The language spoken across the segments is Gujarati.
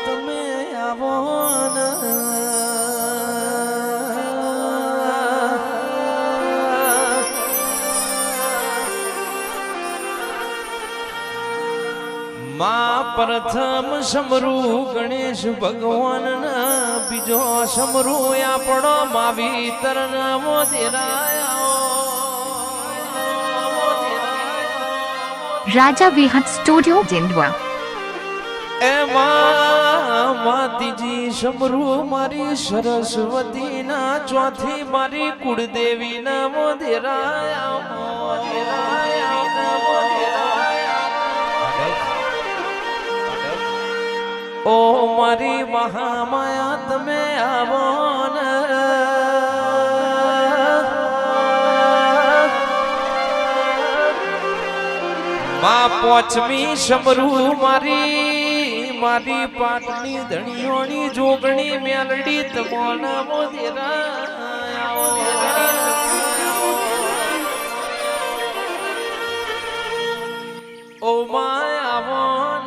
તમે આવો મા પ્રથમ સમરૂ ગણેશ ભગવાનના બીજો સમરૂ આપણો માવી તરના મોદેરાયા રાજા વિહત સ્ટુડિયો જેન્ડવા એમાં માતીજી સમરૂ મારી સરસ્વતી ના ચોથી મારી કુળદેવી ના મોધેરાયા ઓ મારી મહામાયા, તમે આવો મા પોચમી સમરૂ મારી મારી પાટની ધણીઓની જોગણી મેલડી તમોના મોદેરા ઓ માયા આવો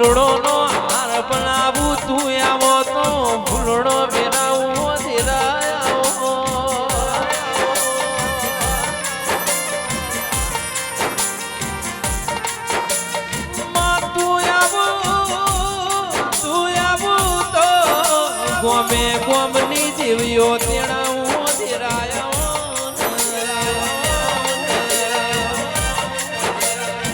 ફૂલડો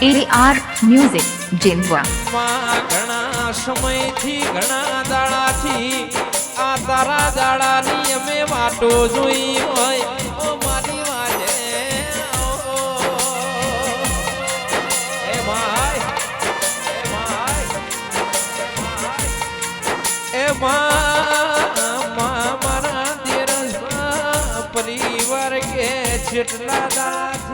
એઆર મ્યુઝિક જેન્ડવા માં ઘણા સમયથી ઘણા દાડાથી આ તારા દાડાની અમે વાટો જોઈ હોય. ઓ મારી વાજે ઓ, એ માય એ માય એ માં માં મારા દેરસમાં પરિવાર કે જેટલા દાડાથી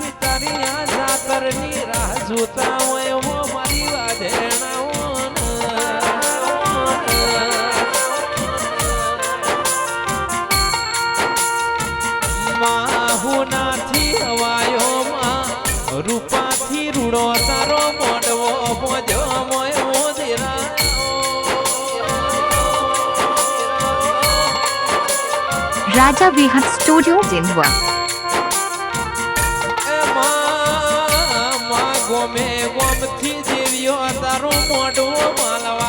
તારી આ જાતરની રાહ જોતા હોય હો મારી ધીરા રાજા વિહત સ્ટુડિયો જેન્ડવા માં ગોમે ગોમથી જીવ્યો તારું મોઢું માલવા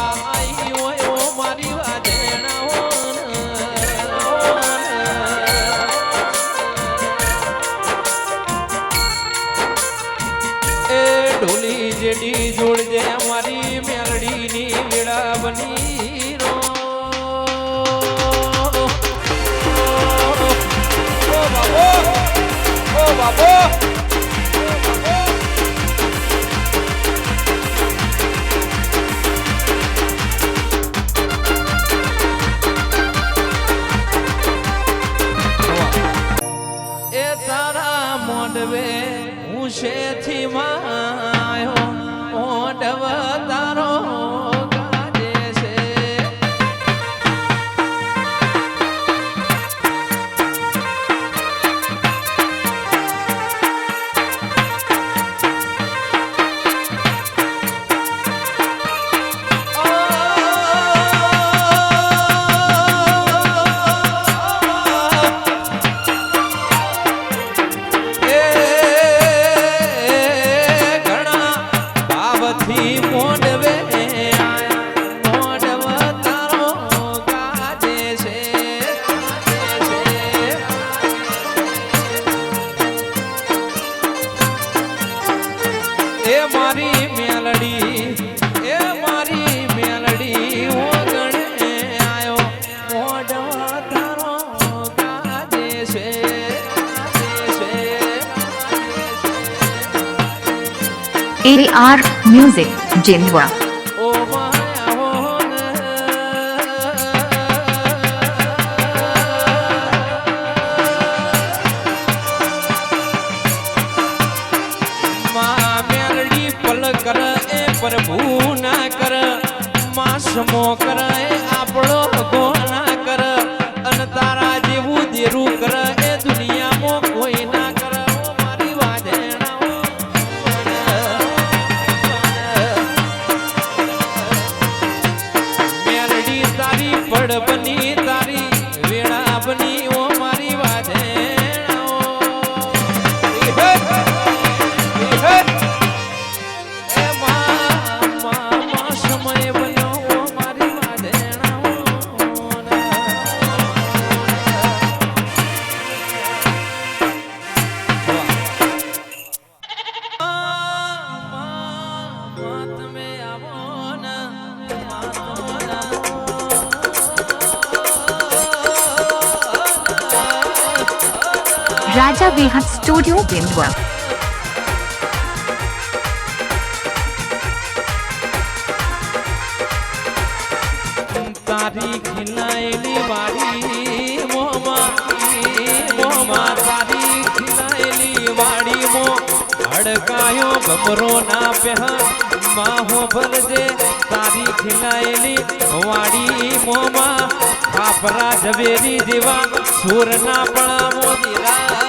મોડવે હું શેથી માયો? મોડવ તારો એઆર મ્યુઝિક જેન્ડવા ઓ માયા માં મેરડી પલ કર એ પ્રભુ ના કર માસમો કરે राजा बेहद स्टूडियो बिंदुआ तारी खिलाएली बारी, मोमा अड़कायो गमरो ना पहर माहो भर जे तारी खिलाएली वाड़ी मोमा खापरा जवेरी दीवा सूर ना पड़ा मोदी मोदीरा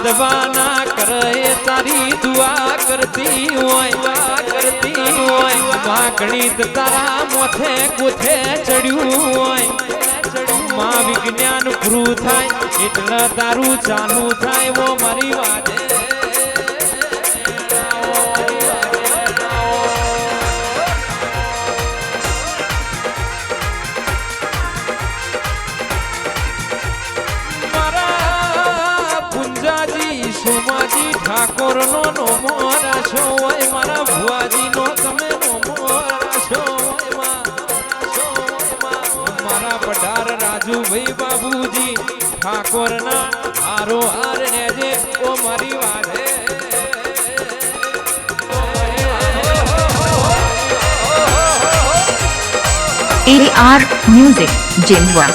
માધવાના કરે તારી દુઆ કરતી હોય કરતી હોય. માગણી તારા મોથે ગોથે ચડ્યું હોય. માં વિજ્ઞાન પૂરું થાય, એટલે તારું ચાલુ થાય, વો મારી વાજે રાજુભાઈ બાબુજી ઠાકોર ના હારો હાર નેજે ઓ મારી વાજે AR Music Jindwa.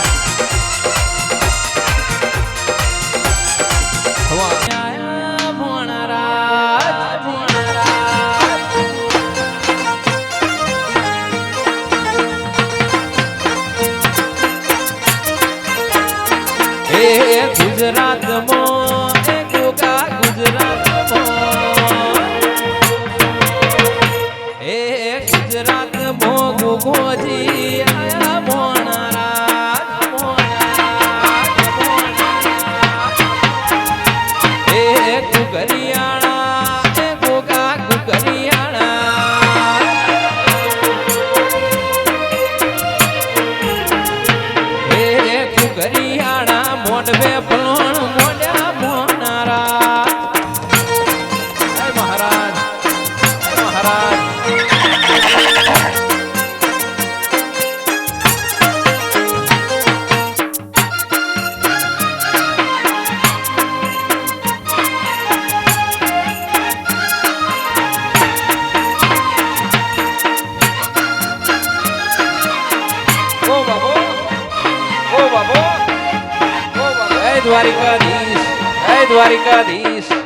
ગુજરાતમાં ગોગોજી આયા દ્વારિકાધીશ. જય દ્વારિકાધીશ.